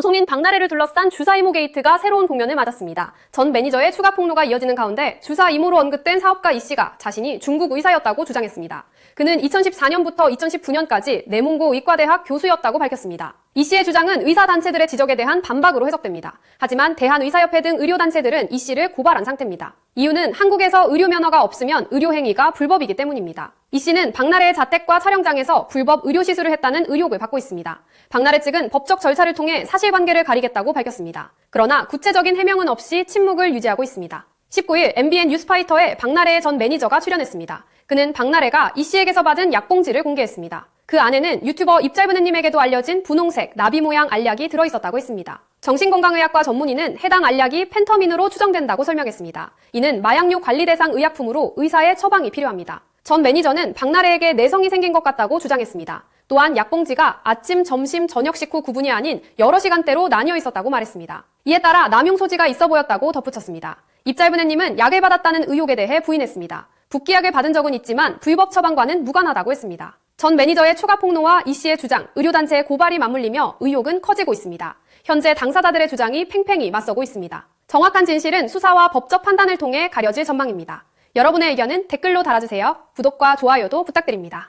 방송인 박나래를 둘러싼 주사 이모 게이트가 새로운 국면을 맞았습니다. 전 매니저의 추가 폭로가 이어지는 가운데 주사 이모로 언급된 사업가 이 씨가 자신이 중국 의사였다고 주장했습니다. 그는 2014년부터 2019년까지 내몽고 의과대학 교수였다고 밝혔습니다. 이 씨의 주장은 의사단체들의 지적에 대한 반박으로 해석됩니다. 하지만 대한의사협회 등 의료단체들은 이 씨를 고발한 상태입니다. 이유는 한국에서 의료 면허가 없으면 의료 행위가 불법이기 때문입니다. 이 씨는 박나래의 자택과 촬영장에서 불법 의료 시술을 했다는 의혹을 받고 있습니다. 박나래 측은 법적 절차를 통해 사실관계를 가리겠다고 밝혔습니다. 그러나 구체적인 해명은 없이 침묵을 유지하고 있습니다. 19일 MBN 뉴스파이터에 박나래의 전 매니저가 출연했습니다. 그는 박나래가 이 씨에게서 받은 약봉지를 공개했습니다. 그 안에는 유튜버 입짧은애님에게도 알려진 분홍색 나비 모양 알약이 들어있었다고 했습니다. 정신건강의학과 전문의는 해당 알약이 펜터민으로 추정된다고 설명했습니다. 이는 마약류 관리 대상 의약품으로 의사의 처방이 필요합니다. 전 매니저는 박나래에게 내성이 생긴 것 같다고 주장했습니다. 또한 약봉지가 아침, 점심, 저녁 식후 구분이 아닌 여러 시간대로 나뉘어 있었다고 말했습니다. 이에 따라 남용 소지가 있어 보였다고 덧붙였습니다. 입짧은애님은 약을 받았다는 의혹에 대해 부인했습니다. 붓기약을 받은 적은 있지만 불법 처방과는 무관하다고 했습니다. 전 매니저의 추가 폭로와 이 씨의 주장, 의료단체의 고발이 맞물리며 의혹은 커지고 있습니다. 현재 당사자들의 주장이 팽팽히 맞서고 있습니다. 정확한 진실은 수사와 법적 판단을 통해 가려질 전망입니다. 여러분의 의견은 댓글로 달아주세요. 구독과 좋아요도 부탁드립니다.